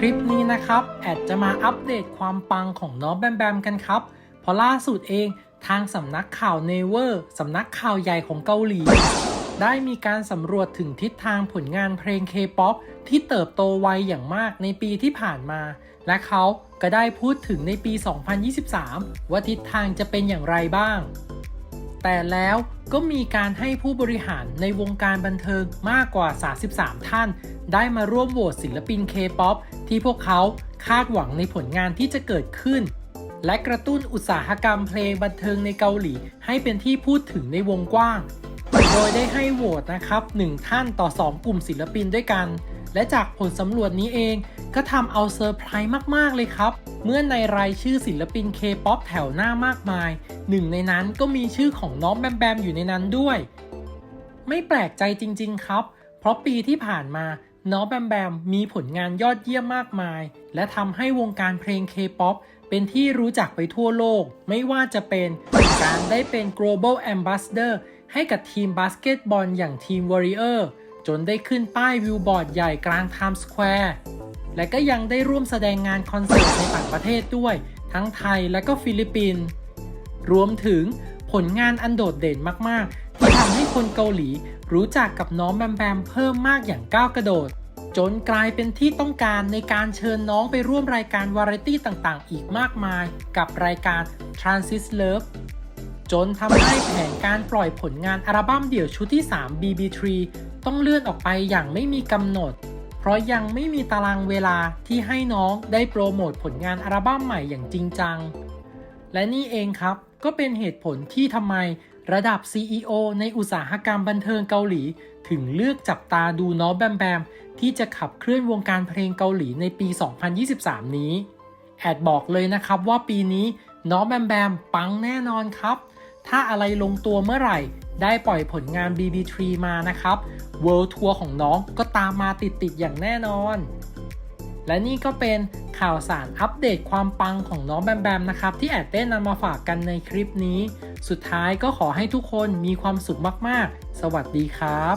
คลิปนี้นะครับ แอดจะมาอัปเดตความปังของน้องแบมแบมกันครับ เพราะล่าสุดเองทางสำนักข่าวเนเวอร์สำนักข่าวใหญ่ของเกาหลี ได้มีการสำรวจถึงทิศทางผลงานเพลง K-POP ที่เติบโตไวอย่างมากในปีที่ผ่านมา และเขาก็ได้พูดถึงในปี 2023 ว่าทิศทางจะเป็นอย่างไรบ้าง แต่แล้วก็มีการให้ผู้บริหารในวงการบันเทิงมากกว่า 33 ท่าน ได้มาร่วมโหวตศิลปิน K-POP ที่พวกเขาคาดหวังในผลงานที่จะเกิดขึ้น และกระตุ้นอุตสาหกรรมเพลงบันเทิงในเกาหลี ให้เป็นที่พูดถึงในวงกว้าง โดยได้ให้โหวตนะครับ 1 ท่านต่อ 2 กลุ่มศิลปินด้วยกัน และจากผลสำรวจนี้เองก็ทำเอาเซอร์ไพรส์มาก ๆ เลยครับ เมื่อในรายชื่อศิลปิน K-POP แถวหน้ามากมาย หนึ่งในนั้นก็มีชื่อของน้องแบมแบมอยู่ในนั้นด้วย ไม่แปลกใจจริง ๆ ครับ เพราะปีที่ผ่านมาน้องแบมแบมมีผลงานยอดเยี่ยมมากมาย และทำให้วงการเพลง K-POP เป็นที่รู้จักไปทั่วโลก ไม่ว่าจะเป็นการได้เป็น global ambassador ให้กับทีมบาสเกตบอลอย่างทีม Warrior จนได้ขึ้นป้ายวิวบอร์ดใหญ่กลาง Times Square และก็ยังได้ร่วมแสดงงานคอนเสิร์ตในต่างประเทศด้วย ทั้งไทยและก็ฟิลิปปินส์รวมถึงผลงานอันโดดเด่นมาก ๆ ที่ทำให้คนเกาหลีรู้จักกับน้องแบมแบมเพิ่มมากอย่างก้าวกระโดด จนกลายเป็นที่ต้องการในการเชิญน้องไปร่วมรายการวาไรตี้ต่างๆ อีกมากมาย กับรายการ Transit Love จนทำให้แผนการปล่อยผลงานอัลบั้มเดี่ยวชุดที่ 3 BB3 ต้องเลื่อนออกไปอย่างไม่มีกำหนด เพราะยังไม่มีตารางเวลาที่ให้น้องได้โปรโมทผลงานอัลบั้มใหม่อย่างจริงจัง และนี่เองครับก็เป็นเหตุผลที่ทำไมระดับ CEO ในอุตสาหกรรมบันเทิงเกาหลี ถึงเลือกจับตาดูน้องแบมแบมที่จะขับเคลื่อนวงการเพลงเกาหลีในปี 2023 นี้ แอดบอกเลยนะครับว่าปีนี้น้องแบมแบมปังแน่นอนครับ ถ้าอะไรลงตัวเมื่อไหร่ ได้ปล่อยผลงาน BB3 มานะครับ World Tour ของน้องก็ตามมาติดๆอย่างแน่นอน และนี่ก็เป็นข่าวสารอัปเดตความปังของน้องแบมแบมนะครับ ที่แอดเต้นนำมาฝากกันในคลิปนี้ สุดท้ายก็ขอให้ทุกคนมีความสุขมากๆ สวัสดีครับ